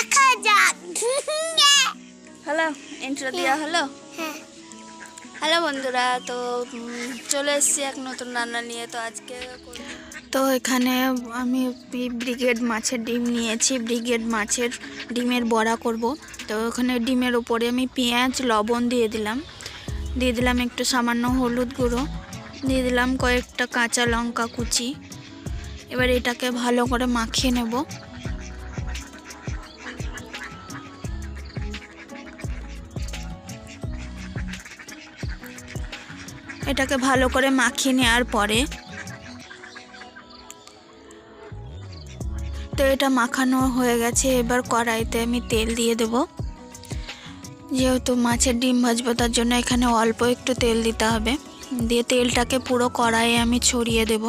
দেখা যাক hello intro দেওয়া হলো হ্যাঁ হ্যালো বন্ধুরা তো চলে এসেছি এক নতুন রান্না নিয়ে। তো আজকে তো এখানে আমি ব্রিগেড মাছের ডিম নিয়েছি। ব্রিগেড মাছের ডিমের বড়া করব। তো ওখানে ডিমের উপরে আমি পেঁয়াজ লবণ দিয়ে দিলাম। দিয়ে দিলাম একটু সামান্য হলুদ গুঁড়ো। দিয়ে দিলাম কয়েকটা কাঁচা লঙ্কা কুচি। এবার এটাকে ভালো করে মাখিয়ে নেব। এটাকে ভালো করে মাখিয়ে নেওয়ার পরে তো এটা মাখানো হয়ে গেছে, এবার কড়াইতে আমি তেল দিয়ে দেব। যেহেতু মাছের ডিম ভাজবো, তার জন্য এখানে অল্প একটু তেল দিতে হবে। দিয়ে তেলটাকে পুরো কড়াইয়ে আমি ছড়িয়ে দেব।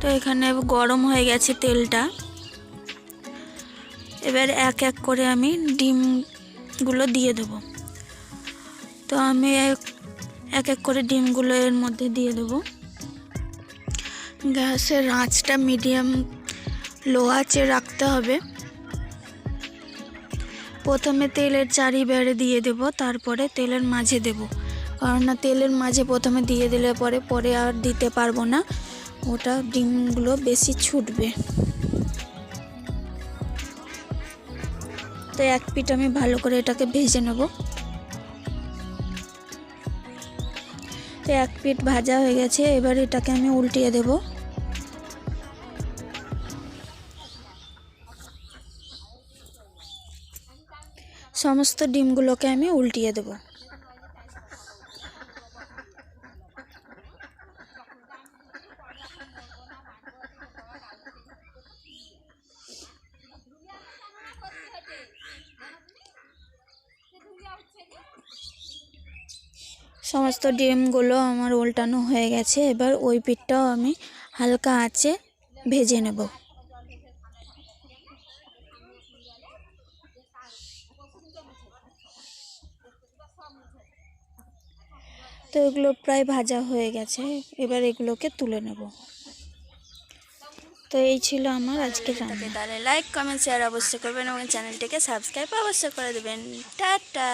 তো এখানে গরম হয়ে গেছে তেলটা। এবার এক এক করে আমি ডিমগুলো দিয়ে দেব। তো আমি এক- এক করে ডিমগুলো এর মধ্যে দিয়ে দেব। গ্যাসের আঁচটা মিডিয়াম, লো আঁচে রাখতে হবে। প্রথমে তেলের চারি বেড়ে দিয়ে দেব, তারপরে তেলের মাঝে দেব। কারণ না, তেলের মাঝে প্রথমে দিয়ে দিলে পরে পরে আর দিতে পারব না। ওটা ডিমগুলো বেশি ছুটবে। তো এক পিঠ আমি ভালো করে এটাকে ভেজে নেব। তো এক পিঠ ভাজা হয়ে গেছে, এবার এটাকে আমি উল্টিয়ে দেব। সমস্ত ডিমগুলোকে আমি উল্টিয়ে দেব। সমস্ত ডিমগুলো আমার উল্টানো হয়ে গেছে। এবার ওই পিঠটাও আমি হালকা আঁচে ভেজে নেব। তো এগুলো প্রায় ভাজা হয়ে গেছে। এবার এগুলোকে তুলে নেব। তো এই ছিল আমার আজকে রান্না। তাহলে লাইক কমেন্ট শেয়ার অবশ্যই করবেন এবং চ্যানেলটিকে সাবস্ক্রাইব অবশ্যই করে দেবেন। টাটা।